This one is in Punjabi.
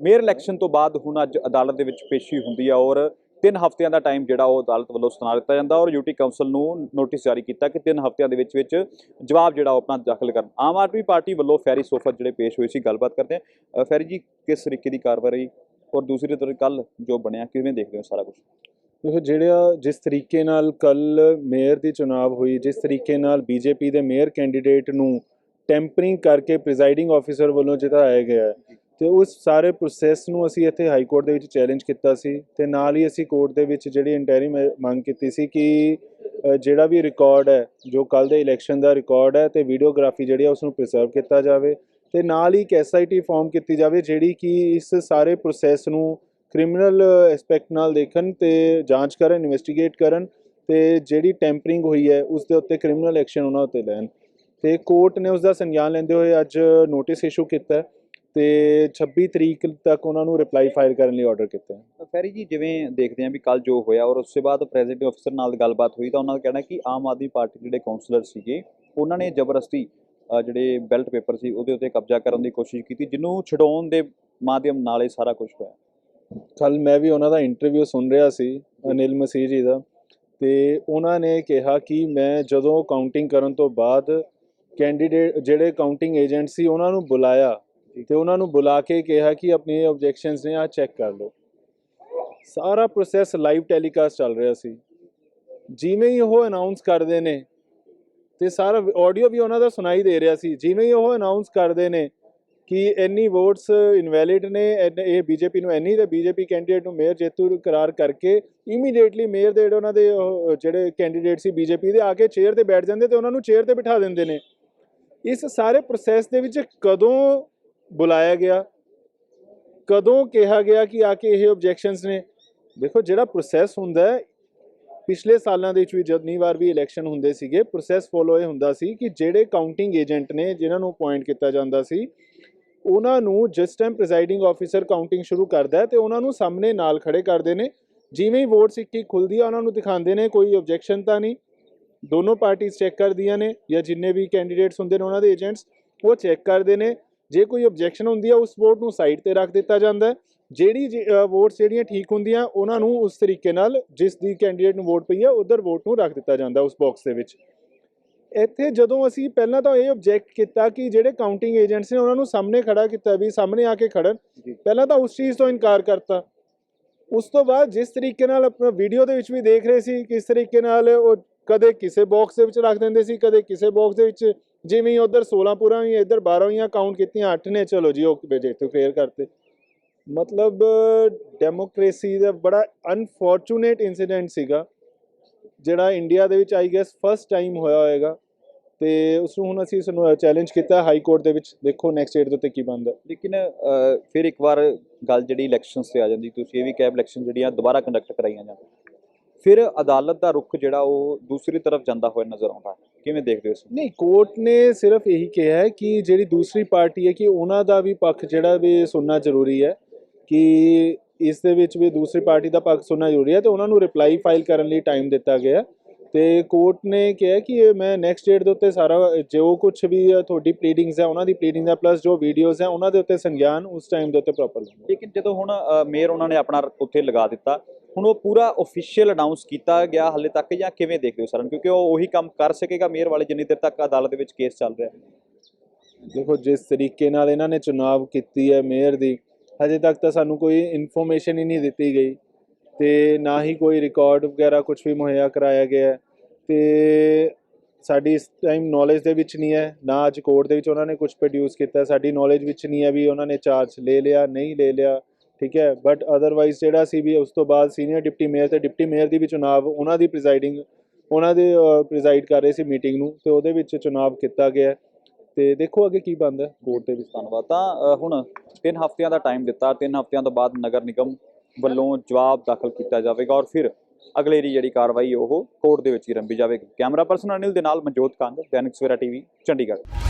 ਮੇਅਰ ਇਲੈਕਸ਼ਨ ਤੋਂ ਬਾਅਦ ਹੁਣ ਅੱਜ ਅਦਾਲਤ ਦੇ ਵਿੱਚ ਪੇਸ਼ੀ ਹੁੰਦੀ ਆ ਔਰ ਤਿੰਨ ਹਫ਼ਤਿਆਂ ਦਾ ਟਾਈਮ ਜਿਹੜਾ ਉਹ ਅਦਾਲਤ ਵੱਲੋਂ ਸੁਣਾ ਦਿੱਤਾ ਜਾਂਦਾ ਔਰ ਯੂਟੀ ਕਾਉਂਸਲ ਨੂੰ ਨੋਟਿਸ ਜਾਰੀ ਕੀਤਾ ਕਿ ਤਿੰਨ ਹਫ਼ਤਿਆਂ ਦੇ ਵਿੱਚ ਵਿੱਚ ਜਵਾਬ ਜਿਹੜਾ ਉਹ ਆਪਣਾ ਦਾਖਲ ਕਰਨ। ਆਮ ਆਦਮੀ ਪਾਰਟੀ ਵੱਲੋਂ ਫੈਰੀ ਸੋਫਤ ਜਿਹੜੇ ਪੇਸ਼ ਹੋਏ ਸੀ ਗੱਲਬਾਤ ਕਰਦੇ ਆ ਫੈਰੀ ਜੀ ਕਿਸ ਤਰੀਕੇ ਦੀ ਕਾਰਵਾਈ ਔਰ ਦੂਸਰੀ ਤਰ੍ਹਾਂ ਕੱਲ ਜੋ ਬਣਿਆ ਕਿਵੇਂ ਦੇਖਦੇ ਹੋ ਸਾਰਾ ਕੁਝ ਦੇਖੋ ਜਿਹੜਾ ਜਿਸ ਤਰੀਕੇ ਨਾਲ ਕੱਲ ਮੇਅਰ ਦੀ ਚੁਣਾਵ ਹੋਈ ਜਿਸ ਤਰੀਕੇ ਨਾਲ ਬੀਜੇਪੀ ਦੇ ਮੇਅਰ ਕੈਂਡੀਡੇਟ ਨੂੰ ਟੈਂਪਰਿੰਗ ਕਰਕੇ ਪ੍ਰੀਜ਼ਾਈਡਿੰਗ ਆਫੀਸਰ ਵੱਲੋਂ ਜਿਤਾਇਆ ਗਿਆ ਹੈ, ਤੇ ਉਸ ਸਾਰੇ ਪ੍ਰੋਸੈਸ ਨੂੰ ਅਸੀਂ ਇੱਥੇ ਹਾਈ ਕੋਰਟ ਦੇ ਵਿੱਚ ਚੈਲੰਜ ਕੀਤਾ ਸੀ ਤੇ ਨਾਲ ਹੀ ਅਸੀਂ ਕੋਰਟ ਦੇ ਵਿੱਚ ਜਿਹੜੀ ਇੰਟੈਰੀ ਮੰਗ ਕੀਤੀ ਸੀ ਕਿ ਜਿਹੜਾ ਵੀ ਰਿਕਾਰਡ ਹੈ, ਜੋ ਕੱਲ ਦੇ ਇਲੈਕਸ਼ਨ ਦਾ ਰਿਕਾਰਡ ਹੈ ਤੇ ਵੀਡੀਓਗ੍ਰਾਫੀ ਜਿਹੜੀ ਹੈ ਉਸ ਨੂੰ ਪ੍ਰੀਜ਼ਰਵ ਕੀਤਾ ਜਾਵੇ ਤੇ ਨਾਲ ਹੀ ਇੱਕ ਐਸਆਈਟੀ ਫਾਰਮ ਕੀਤੀ ਜਾਵੇ ਜਿਹੜੀ ਕਿ ਇਸ ਸਾਰੇ ਪ੍ਰੋਸੈਸ ਨੂੰ ਕ੍ਰਿਮੀਨਲ ਐਸਪੈਕਟ ਨਾਲ ਦੇਖਣ ਤੇ ਜਾਂਚ ਕਰਨ ਇਨਵੈਸਟੀਗੇਟ ਕਰਨ ਤੇ ਜਿਹੜੀ ਟੈਂਪਰਿੰਗ ਹੋਈ ਹੈ ਉਸ ਦੇ ਉੱਤੇ ਕ੍ਰਿਮੀਨਲ ਐਕਸ਼ਨ ਉਹਨਾਂ ਉੱਤੇ ਲੈਣ। ਤੇ ਕੋਰਟ ਨੇ ਉਸ ਦਾ ਸੰਗਿਆਨ ਲੈਂਦੇ ਹੋਏ ਅੱਜ ਨੋਟਿਸ ਇਸ਼ੂ ਕੀਤਾ। ਹੈ ਤੇ 26 ਤਰੀਕ ਤੱਕ ਉਹਨਾਂ ਨੂੰ ਰਿਪਲਾਈ ਫਾਈਲ ਕਰਨ ਲਈ ਆਰਡਰ ਕੀਤਾ ਹੈ ਫੈਰੀ ਜੀ ਜਿਵੇਂ ਦੇਖਦੇ ਆਂ ਵੀ ਕੱਲ ਜੋ ਹੋਇਆ ਔਰ ਉਸ ਤੋਂ ਬਾਅਦ ਪ੍ਰੈਜ਼ੀਡੈਂਟ ਅਫਸਰ ਨਾਲ ਗੱਲਬਾਤ ਹੋਈ ਤਾਂ ਉਹਨਾਂ ਦਾ ਕਹਿਣਾ ਕਿ ਆਮ ਆਦਮੀ ਪਾਰਟੀ ਦੇ ਜਿਹੜੇ ਕਾਉਂਸਲਰ ਸੀਗੇ ਉਹਨਾਂ ਨੇ ਜ਼ਬਰਦਸਤੀ ਜਿਹੜੇ ਬੈਲਟ ਪੇਪਰ ਸੀ ਉਹਦੇ ਉੱਤੇ ਕਬਜ਼ਾ ਕਰਨ ਦੀ ਕੋਸ਼ਿਸ਼ ਕੀਤੀ ਜਿਹਨੂੰ ਛਡਾਉਣ ਦੇ ਮਾਧਿਅਮ ਨਾਲ ਇਹ ਸਾਰਾ ਕੁਝ ਹੋਇਆ। ਕੱਲ ਮੈਂ ਵੀ ਉਹਨਾਂ ਦਾ ਇੰਟਰਵਿਊ ਸੁਣ ਰਿਹਾ ਸੀ ਅਨਿਲ ਮਸੀਹ ਜੀ ਦਾ ਤੇ ਉਹਨਾਂ ਨੇ ਕਿਹਾ ਕਿ ਮੈਂ ਜਦੋਂ ਕਾਊਂਟਿੰਗ ਕਰਨ ਤੋਂ ਬਾਅਦ ਕੈਂਡੀਡੇਟ ਜਿਹੜੇ ਕਾਊਂਟਿੰਗ ਏਜੰਟ ਸੀ ਉਹਨਾਂ ਨੂੰ ਬੁਲਾਇਆ ਤੇ ਉਹਨਾਂ ਨੂੰ ਬੁਲਾ ਕੇ ਕਿਹਾ ਕਿ ਆਪਣੇ ਆਬਜੈਕਸ਼ਨਸ ਨੇ ਆ ਚੈੱਕ ਕਰ ਲਓ। ਸਾਰਾ ਪ੍ਰੋਸੈਸ ਲਾਈਵ ਟੈਲੀਕਾਸਟ ਚੱਲ ਰਿਹਾ ਸੀ। ਜਿਵੇਂ ਹੀ ਉਹ ਅਨਾਉਂਸ ਕਰਦੇ ਨੇ, ਤੇ ਸਾਰਾ ਆਡੀਓ ਵੀ ਉਹਨਾਂ ਦਾ ਸੁਣਾਈ ਦੇ ਰਿਹਾ ਸੀ। ਜਿਵੇਂ ਹੀ ਉਹ ਅਨਾਉਂਸ ਕਰਦੇ ਨੇ ਕਿ ਇੰਨੀ ਵੋਟਸ ਇਨਵੈਲਿਡ ਨੇ, ਇੰਨੇ- ਇਹ ਬੀਜੇਪੀ ਨੂੰ ਇੰਨੀ ਤੇ ਬੀਜੇਪੀ ਕੈਂਡੀਡੇਟ ਨੂੰ ਮੇਅਰ ਜੇਤੂ ਕਰਾਰ ਕਰਕੇ ਇਮੀਡੀਏਟਲੀ ਮੇਅਰ ਦੇ ਜਿਹੜੇ ਉਹਨਾਂ ਦੇ ਜਿਹੜੇ ਕੈਂਡੀਡੇਟ ਸੀ ਬੀਜੇਪੀ ਦੇ ਆ ਕੇ ਚੇਅਰ ਤੇ ਬੈਠ ਜਾਂਦੇ ਤੇ ਉਹਨਾਂ ਨੂੰ ਚੇਅਰ ਤੇ ਬਿਠਾ ਦਿੰਦੇ ਨੇ। ਇਸ ਸਾਰੇ ਪ੍ਰੋਸੈਸ ਦੇ ਵਿੱਚ ਕਦੋਂ ਬੁਲਾਇਆ ਗਿਆ। ਕਦੋਂ ਕਿਹਾ ਗਿਆ ਕਿ ਆ ਕੇ ਇਹ ਆਬਜੈਕਸ਼ਨਸ ਨੇ? ਦੇਖੋ, ਜਿਹੜਾ ਪ੍ਰੋਸੈਸ ਹੁੰਦਾ ਹੈ, ਪਿਛਲੇ ਸਾਲਾਂ ਦੇ ਵਿੱਚ ਵੀ ਜਦ ਵਾਰ ਵੀ ਇਲੈਕਸ਼ਨ ਹੁੰਦੇ ਸੀਗੇ ਪ੍ਰੋਸੈਸ ਫੋਲੋ ਇਹ ਹੁੰਦਾ ਸੀ ਕਿ ਜਿਹੜੇ ਕਾਊਂਟਿੰਗ ਏਜੰਟ ਨੇ, ਜਿਨ੍ਹਾਂ ਨੂੰ ਅਪਾਇੰਟ ਕੀਤਾ ਜਾਂਦਾ ਸੀ, ਉਹਨਾਂ ਨੂੰ ਜਿਸ ਟਾਈਮ ਪ੍ਰੀਜ਼ਾਈਡਿੰਗ ਆਫੀਸਰ ਕਾਊਂਟਿੰਗ ਸ਼ੁਰੂ ਕਰਦਾ ਹੈ, ਤੇ ਉਹਨਾਂ ਨੂੰ ਸਾਹਮਣੇ ਨਾਲ ਖੜੇ ਕਰਦੇ ਨੇ। ਜਿਵੇਂ ਹੀ ਵੋਟ ਸਿੱਕੀ ਖੁੱਲਦੀ ਆ, ਉਹਨਾਂ ਨੂੰ ਦਿਖਾਉਂਦੇ ਨੇ, ਕੋਈ ਆਬਜੈਕਸ਼ਨ ਤਾਂ ਨਹੀਂ। ਦੋਨੋਂ ਪਾਰਟੀਆਂ ਚੈੱਕ ਕਰਦੀਆਂ ਨੇ, ਜਾਂ ਜਿੰਨੇ ਵੀ ਕੈਂਡੀਡੇਟਸ ਹੁੰਦੇ ਨੇ ਉਹਨਾਂ ਦੇ ਏਜੰਟਸ ਉਹ ਚੈੱਕ ਕਰਦੇ ਨੇ। ਜੇ ਕੋਈ ਆਬਜੈਕਸ਼ਨ ਹੁੰਦੀ ਆ ਉਸ ਵੋਟ ਨੂੰ ਸਾਈਡ ਤੇ ਰੱਖ ਦਿੱਤਾ ਜਾਂਦਾ ਹੈ। ਜਿਹੜੀ ਵੋਟਸ ਜਿਹੜੀਆਂ ਠੀਕ ਹੁੰਦੀਆਂ ਉਹਨਾਂ ਨੂੰ ਉਸ ਤਰੀਕੇ ਨਾਲ ਜਿਸ ਦੀ ਕੈਂਡੀਡੇਟ ਨੂੰ ਵੋਟ ਪਈ ਆ ਉਧਰ ਵੋਟ ਨੂੰ ਰੱਖ ਦਿੱਤਾ ਜਾਂਦਾ ਉਸ ਬਾਕਸ ਦੇ ਵਿੱਚ। ਇੱਥੇ ਜਦੋਂ ਅਸੀਂ ਪਹਿਲਾਂ ਤਾਂ ਇਹ ਆਬਜੈਕਟ ਕੀਤਾ ਕਿ ਜਿਹੜੇ ਕਾਊਂਟਿੰਗ ਏਜੰਟਸ ਨੇ ਉਹਨਾਂ ਨੂੰ ਸਾਹਮਣੇ ਖੜਾ ਕੀਤਾ ਵੀ ਸਾਹਮਣੇ ਆ ਕੇ ਖੜਨ। ਪਹਿਲਾਂ ਤਾਂ ਉਸ ਚੀਜ਼ ਤੋਂ ਇਨਕਾਰ ਕਰਤਾ। ਉਸ ਤੋਂ ਬਾਅਦ ਜਿਸ ਤਰੀਕੇ ਨਾਲ ਆਪਣਾ ਵੀਡੀਓ ਦੇ ਵਿੱਚ ਵੀ ਦੇਖ ਰਹੇ ਸੀ ਕਿਸ ਤਰੀਕੇ ਨਾਲ ਉਹ ਕਦੇ ਕਿਸੇ ਬਾਕਸ ਦੇ ਵਿੱਚ ਰੱਖ ਦਿੰਦੇ ਸੀ ਕਦੇ ਕਿਸੇ ਬਾਕਸ ਦੇ ਵਿੱਚ ਜਿਵੇਂ ਹੀ ਉਧਰ 16 ਪੂਰਾ ਹੀ ਇੱਧਰ 12 ਹੋਈਆਂ ਕਾਊਂਟ ਕੀਤੀਆਂ 8 ਨੇ, ਚਲੋ ਜੀ, ਓਕੇ ਉਹ ਜੇਤੂ ਕਲੀਅਰ ਕਰਤੇ। ਮਤਲਬ ਡੈਮੋਕ੍ਰੇਸੀ ਦਾ ਬੜਾ ਅਨਫੋਰਚੂਨੇਟ ਇਨਸੀਡੈਂਟ ਸੀਗਾ, ਜਿਹੜਾ ਇੰਡੀਆ ਦੇ ਵਿੱਚ ਆਈ ਗੈਸ ਫਸਟ ਟਾਈਮ ਹੋਇਆ ਹੋਏਗਾ। ਤੇ ਉਸ ਨੂੰ ਹੁਣ ਅਸੀਂ ਇਸ ਨੂੰ ਚੈਲੰਜ ਕੀਤਾ ਹਾਈ ਕੋਰਟ ਦੇ ਵਿੱਚ। ਦੇਖੋ ਨੈਕਸਟ ਡੇਟ ਦੇ ਉੱਤੇ ਕੀ ਬਣਦਾ। ਲੇਕਿਨ ਫਿਰ ਇੱਕ ਵਾਰ ਗੱਲ ਜਿਹੜੀ ਇਲੈਕਸ਼ਨਸ ਤੇ ਆ ਜਾਂਦੀ, ਤੁਸੀਂ ਇਹ ਵੀ ਕੈਬ ਇਲੈਕਸ਼ਨ ਜਿਹੜੀਆਂ ਦੁਬਾਰਾ ਕੰਡਕਟ ਕਰਾਈਆਂ ਜਾਂਦੀਆਂ ਫਿਰ ਅਦਾਲਤ ਦਾ ਰੁਖ ਜਿਹੜਾ, ਉਹ ਦੂਸਰੀ ਤਰਫ ਜਾਂਦਾ ਹੋਇਆ ਨਜ਼ਰ ਆਉਂਦਾ। ਹੈ। ਕਿਵੇਂ ਦੇਖਦੇ ਹੋ ਇਸ ਨੂੰ? ਨਹੀਂ ਕੋਰਟ ਨੇ ਸਿਰਫ ਇਹੀ ਕਿਹਾ ਹੈ ਕਿ ਜਿਹੜੀ ਦੂਸਰੀ ਪਾਰਟੀ ਹੈ ਕਿ ਉਹਨਾਂ ਦਾ ਵੀ ਪੱਖ ਜਿਹੜਾ ਵੀ ਸੁਣਨਾ ਜ਼ਰੂਰੀ ਹੈ ਕਿ ਇਸ ਦੇ ਵਿੱਚ ਵੀ ਦੂਸਰੀ ਪਾਰਟੀ ਦਾ ਪੱਖ ਸੁਣਨਾ ਜ਼ਰੂਰੀ ਹੈ ਤੇ ਉਹਨਾਂ ਨੂੰ ਰਿਪਲਾਈ ਫਾਈਲ ਕਰਨ ਲਈ ਟਾਈਮ ਦਿੱਤਾ ਗਿਆ ਹੈ। ਤੇ ਕੋਰਟ ਨੇ ਕਿਹਾ ਕਿ ਇਹ ਮੈਂ ਨੈਕਸਟ ਡੇਟ ਦੇ ਉੱਤੇ ਸਾਰਾ ਜੋ ਕੁਝ ਵੀ ਹੈ, ਤੁਹਾਡੀ ਪਲੀਡਿੰਗਸ ਹੈ ਉਹਨਾਂ ਦੀ ਪਲੀਡਿੰਗ ਦਾ ਪਲੱਸ ਜੋ ਵੀਡੀਓਜ਼ ਹੈ ਉਹਨਾਂ ਦੇ ਉੱਤੇ ਸੰਗਿਆਨ ਉਸ ਟਾਈਮ ਦੇ ਉੱਤੇ ਪ੍ਰੋਪਰ ਲਵਾਂਗੇ ਲੇਕਿਨ ਜਦੋਂ ਹੁਣ ਅ, ਮੇਅਰ ਉਹਨਾਂ ਨੇ ਆਪਣਾ ਉੱਥੇ ਲਗਾ ਦਿੱਤਾ ਹੁਣ ਉਹ ਪੂਰਾ ਅਫੀਸ਼ੀਅਲ ਅਨਾਉਂਸ ਕੀਤਾ ਗਿਆ ਹਾਲੇ ਤੱਕ ਜਾਂ ਕਿਵੇਂ ਦੇਖਦੇ ਹੋ ਸਰ ਕਿਉਂਕਿ ਉਹ ਉਹੀ ਕੰਮ ਕਰ ਸਕੇਗਾ ਮੇਅਰ ਵਾਲੇ ਜਿੰਨੀ ਦੇਰ ਤੱਕ ਅਦਾਲਤ ਦੇ ਵਿੱਚ ਕੇਸ ਚੱਲ ਰਿਹਾ। ਦੇਖੋ, ਜਿਸ ਤਰੀਕੇ ਨਾਲ ਇਹਨਾਂ ਨੇ ਚੁਣਾਵ ਕੀਤੀ ਹੈ ਮੇਅਰ ਦੀ, ਹਜੇ ਤੱਕ ਤਾਂ ਸਾਨੂੰ ਕੋਈ ਇਨਫੋਰਮੇਸ਼ਨ ਹੀ ਨਹੀਂ ਦਿੱਤੀ ਗਈ ਤੇ ਨਾ ਹੀ ਕੋਈ ਰਿਕਾਰਡ ਵਗੈਰਾ ਕੁਝ ਵੀ ਮੁਹੱਈਆ ਕਰਾਇਆ ਗਿਆ ਹੈ। ਤੇ ਸਾਡੀ ਇਸ ਟਾਈਮ ਨੌਲੇਜ ਦੇ ਵਿੱਚ ਨਹੀਂ ਹੈ, ਨਾ ਅੱਜ ਕੋਰਟ ਦੇ ਵਿੱਚ ਉਹਨਾਂ ਨੇ ਕੁਝ ਪ੍ਰੋਡਿਊਸ ਕੀਤਾ, ਸਾਡੀ ਨੌਲੇਜ ਵਿੱਚ ਨਹੀਂ ਹੈ ਵੀ ਉਹਨਾਂ ਨੇ ਚਾਰਜ ਲੈ ਲਿਆ, ਨਹੀਂ ਲੈ ਲਿਆ। ਠੀਕ ਹੈ ਬਟ ਅਦਰਵਾਈਜ਼ ਜਿਹੜਾ ਸੀ ਵੀ ਉਸ ਤੋਂ ਬਾਅਦ ਸੀਨੀਅਰ ਡਿਪਟੀ ਮੇਅਰ ਤੇ ਡਿਪਟੀ ਮੇਅਰ ਦੀ ਵੀ ਚੁਣਾਵ, ਉਹਨਾਂ ਦੀ ਪ੍ਰੀਜ਼ਾਈਡਿੰਗ ਉਹਨਾਂ ਦੇ ਪ੍ਰੀਜ਼ਾਈਡ ਕਰ ਰਹੇ ਸੀ ਮੀਟਿੰਗ ਨੂੰ, ਤੇ ਉਹਦੇ ਵਿੱਚ ਚੁਣਾਵ ਕੀਤਾ ਗਿਆ। ਹੈ। ਤੇ ਦੇਖੋ ਅੱਗੇ ਕੀ ਬਣਦਾ ਕੋਰਟ ਦੇ ਵਿੱਚ। ਧੰਨਵਾਦ। ਤਾਂ ਹੁਣ 3 ਹਫ਼ਤਿਆਂ ਦਾ ਟਾਈਮ ਦਿੱਤਾ 3 ਹਫ਼ਤਿਆਂ ਤੋਂ ਬਾਅਦ ਨਗਰ ਨਿਗਮ ਵੱਲੋਂ ਜਵਾਬ ਦਾਖਲ ਕੀਤਾ ਜਾਵੇਗਾ ਔਰ ਫਿਰ ਅਗਲੇਰੀ ਜਿਹੜੀ ਕਾਰਵਾਈ ਉਹ ਕੋਰਟ ਦੇ ਵਿੱਚ ਹੀ ਰੰਭੀ ਜਾਵੇਗੀ। ਕੈਮਰਾ ਪਰਸਨ ਅਨਿਲ ਦੇ ਨਾਲ ਮਨਜੋਤ ਕੰਗ ਦੈਨਿਕ ਸਵੇਰਾ ਟੀਵੀ, ਚੰਡੀਗੜ੍ਹ।